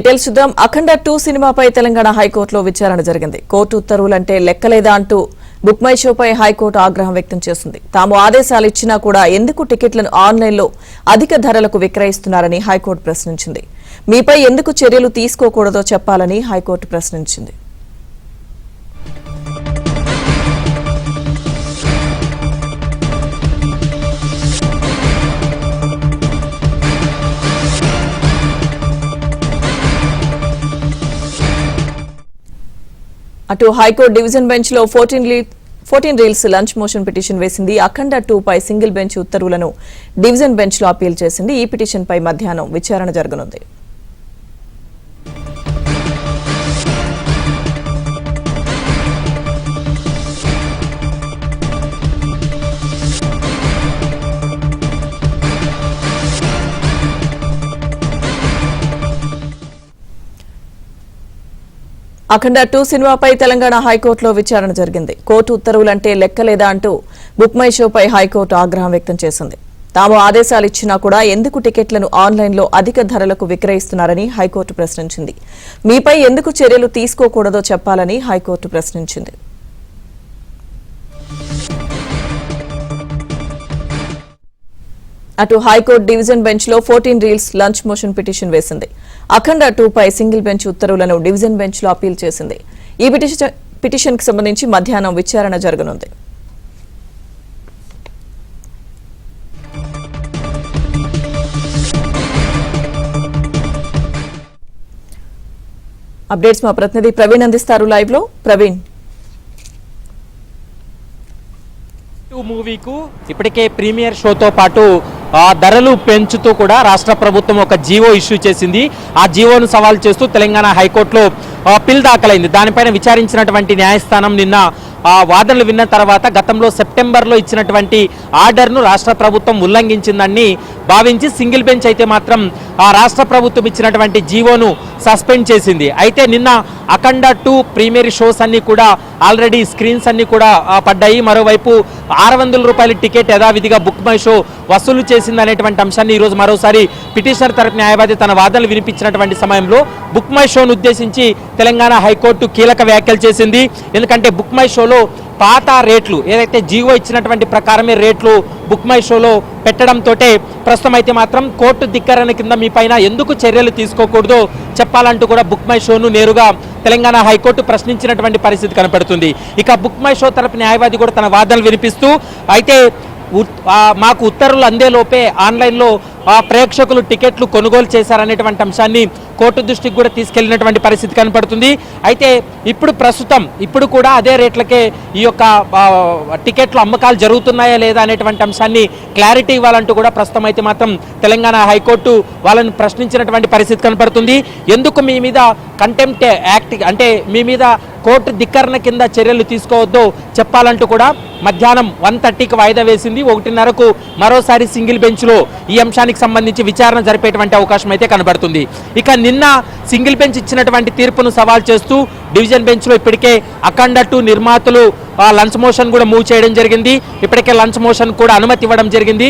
Details చూద్దాం. అఖండ two సినిమాపై తెలంగాణ హైకోర్టులో విచారణ జరిగింది. కోర్టు ఉత్తర్వులంటే లెక్కలేదా అంటూ బుక్ మై షోపై హైకోర్టు ఆగ్రహం వ్యక్తం చేసింది తాము ఆదేశాలు ఇచ్చినా కూడా ఎందుకు టికెట్లను ఆన్లైన్లో అధిక ధరలకు విక్రయిస్తున్నారని హైకోర్టు ప్రశ్నించింది. మీపై ఎందుకు చర్యలు తీసుకోకూడదో చెప్పాలని హైకోర్టు ప్రశ్నించింది. అటు హైకోర్టు డివిజన్ బెంచ్లో fourteen fourteen reels lunch motion petition వేసింది. అఖండ టూ పై సింగిల్ బెంచ్ ఉత్తర్వులను డివిజన్ బెంచ్లో అప్పీల్ చేసింది. ఈ పిటిషన్ పై మధ్యాహ్నం విచారణ జరగనుంది. అఖండ టూ సినిమాపై తెలంగాణ హైకోర్టులో విచారణ జరిగింది. కోర్టు ఉత్తర్వులంటే లెక్కలేదా అంటూ బుక్ మై షోపై హైకోర్టు ఆగ్రహం వ్యక్తం చేసింది. తాము ఆదేశాలు ఇచ్చినా కూడా ఎందుకు టికెట్లను ఆన్లైన్లో అధిక ధరలకు విక్రయిస్తున్నారని హైకోర్టు ప్రశ్నించింది. మీపై ఎందుకు చర్యలు తీసుకోకూడదో చెప్పాలని హైకోర్టు ప్రశ్నించింది. అటు హైకోర్టు డివిజన్ బెంచ్లో fourteen reels lunch motion petition వేసింది. అఖండ టూ పై సింగిల్ బెంచ్ ఉత్తర్వులను డివిజన్ బెంచ్లో అప్పీల్ చేసింది. ఈ పిటిషన్ పిటిషన్కి సంబంధించి మధ్యాహ్నం విచారణ జరగనుంది. అప్డేట్స్ మా ప్రతినిధి ప్రవీణ్ అందిస్తారు లైవ్లో ప్రవీణ్ మూవీకు ఇప్పటికే ప్రీమియర్ షోతో పాటు ధరలు పెంచుతూ కూడా రాష్ట్ర ప్రభుత్వం ఒక జీవో ఇష్యూ చేసింది. ఆ జీవోను సవాల్ చేస్తూ తెలంగాణ హైకోర్టులో పిల్ దాఖలైంది. దానిపైన విచారించినటువంటి న్యాయస్థానం నిన్న ఆ వాదనలు విన్న తర్వాత గతంలో సెప్టెంబర్లో ఇచ్చినటువంటి ఆర్డర్ను రాష్ట్ర ప్రభుత్వం ఉల్లంఘించిందని భావించి సింగిల్ బెంచ్ అయితే మాత్రం ఆ రాష్ట్ర ప్రభుత్వం ఇచ్చినటువంటి జీవోను సస్పెండ్ చేసింది. అయితే నిన్న అఖండ టూ ప్రీమియర్ షోస్ అన్నీ కూడా ఆల్రెడీ స్క్రీన్స్ అన్నీ కూడా పడ్డాయి. మరోవైపు ఆరు వందల రూపాయల టికెట్ యథావిధిగా బుక్ మై షో వసూలు చేసింది అనేటువంటి అంశాన్ని ఈరోజు మరోసారి పిటిషనర్ తరపు న్యాయవాది తన వాదనలు వినిపించినటువంటి సమయంలో బుక్ మై షోను ఉద్దేశించి తెలంగాణ హైకోర్టు కీలక వ్యాఖ్యలు చేసింది. ఎందుకంటే బుక్ మై షోలో పాత రేట్లు ఏదైతే జీవో ఇచ్చినటువంటి ప్రకారమే రేట్లు బుక్ మై షోలో పెట్టడంతో ప్రస్తుతం అయితే మాత్రం కోర్టు ధిక్కరణ కింద మీ పైన ఎందుకు చర్యలు తీసుకోకూడదో చెప్పాలంటూ కూడా బుక్ మై షోను నేరుగా తెలంగాణ హైకోర్టు ప్రశ్నించినటువంటి పరిస్థితి కనపడుతుంది. ఇక బుక్ మై షో తరపు న్యాయవాది కూడా తన వాదనలు వినిపిస్తూ అయితే ఉత్- మాకు ఉత్తర్వులు అందేలోపే ఆన్లైన్లో ప్రేక్షకులు టికెట్లు కొనుగోలు చేశారనేటువంటి అంశాన్ని కోర్టు దృష్టికి కూడా తీసుకెళ్ళినటువంటి పరిస్థితి కనపడుతుంది. అయితే ఇప్పుడు ప్రస్తుతం ఇప్పుడు కూడా అదే రేట్లకే ఈ యొక్క టికెట్లు అమ్మకాలు జరుగుతున్నాయా లేదా అనేటువంటి అంశాన్ని క్లారిటీ ఇవ్వాలంటూ కూడా ప్రస్తుతం అయితే మాత్రం తెలంగాణ హైకోర్టు వాళ్ళని ప్రశ్నించినటువంటి పరిస్థితి కనపడుతుంది. ఎందుకు మీ మీద కంటెంప్ట్ యాక్ట్ అంటే మీ మీద కోర్టు ధిక్కరణ కింద చర్యలు తీసుకోవద్దో చెప్పాలంటూ కూడా మధ్యాహ్నం వన్ థర్టీకి వాయిదా వేసింది. ఒకటిన్నరకు మరోసారి సింగిల్ బెంచ్లో ఈ అంశాన్ని అంశానికి సంబంధించి విచారణ జరిపేటువంటి అవకాశం అయితే కనబడుతుంది. ఇక నిన్న సింగిల్ బెంచ్ ఇచ్చినటువంటి తీర్పును సవాల్ చేస్తూ డివిజన్ బెంచ్లో ఇప్పటికే అఖండ టూ నిర్మాతలు లంచ్ మోషన్ కూడా మూవ్ చేయడం జరిగింది. ఇప్పటికే లంచ్ మోషన్ కూడా అనుమతి ఇవ్వడం జరిగింది.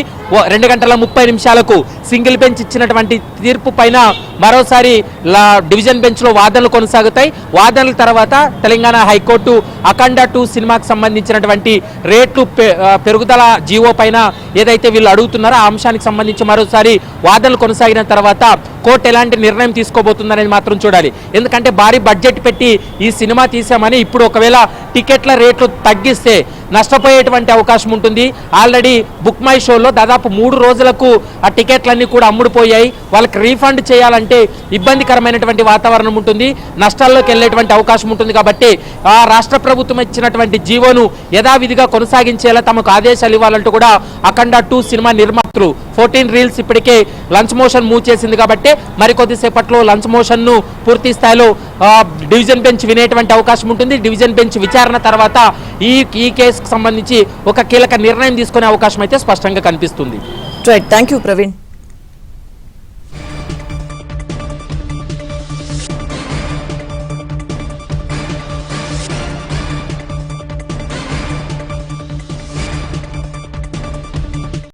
రెండు గంటల ముప్పై నిమిషాలకు సింగిల్ బెంచ్ ఇచ్చినటువంటి తీర్పు పైన మరోసారి లా డివిజన్ బెంచ్లో వాదనలు కొనసాగుతాయి. వాదనల తర్వాత తెలంగాణ హైకోర్టు అఖండ టూ సినిమాకు సంబంధించినటువంటి రేట్లు పె- పెరుగుదల జీవో పైన ఏదైతే వీళ్ళు అడుగుతున్నారో ఆ అంశానికి సంబంధించి మరోసారి వాదనలు కొనసాగిన తర్వాత కోర్టు ఎలాంటి నిర్ణయం తీసుకోబోతుందనేది మాత్రం చూడాలి. ఎందుకంటే భారీ బడ్జెట్ పెట్టి ఈ సినిమా తీసామని ఇప్పుడు ఒకవేళ టికెట్ల రేట్లు తగ్గిస్తే నష్టపోయేటువంటి అవకాశం ఉంటుంది. ఆల్రెడీ బుక్ మై షోలో దాదాపు మూడు రోజులకు ఆ టికెట్లన్నీ కూడా అమ్ముడుపోయాయి. వాళ్ళకి రీఫండ్ చేయాలంటే ఇబ్బందికరమైనటువంటి వాతావరణం ఉంటుంది. నష్టాల్లోకి వెళ్ళేటువంటి అవకాశం ఉంటుంది కాబట్టి ఆ రాష్ట్ర ప్రభుత్వం ఇచ్చినటువంటి జీవోను యథావిధిగా కొనసాగించేలా తమకు ఆదేశాలు ఇవ్వాలంటూ కూడా అఖండ టూ సినిమా నిర్మాతలు ఫోర్టీన్ రీల్స్ ఇప్పటికే లంచ్ మోషన్ మూవ్ చేసింది కాబట్టి మరికొద్దిసేపట్లో లంచ్ మోషన్ను పూర్తి స్థాయిలో డివిజన్ బెంచ్ వినేటువంటి అవకాశం ఉంటుంది. డివిజన్ బెంచ్ విచారణ తర్వాత ఈ ఈ కేసుకు సంబంధించి ఒక కీలక నిర్ణయం తీసుకునే అవకాశం అయితే స్పష్టంగా కనిపిస్తుంది. Right thank you Praveen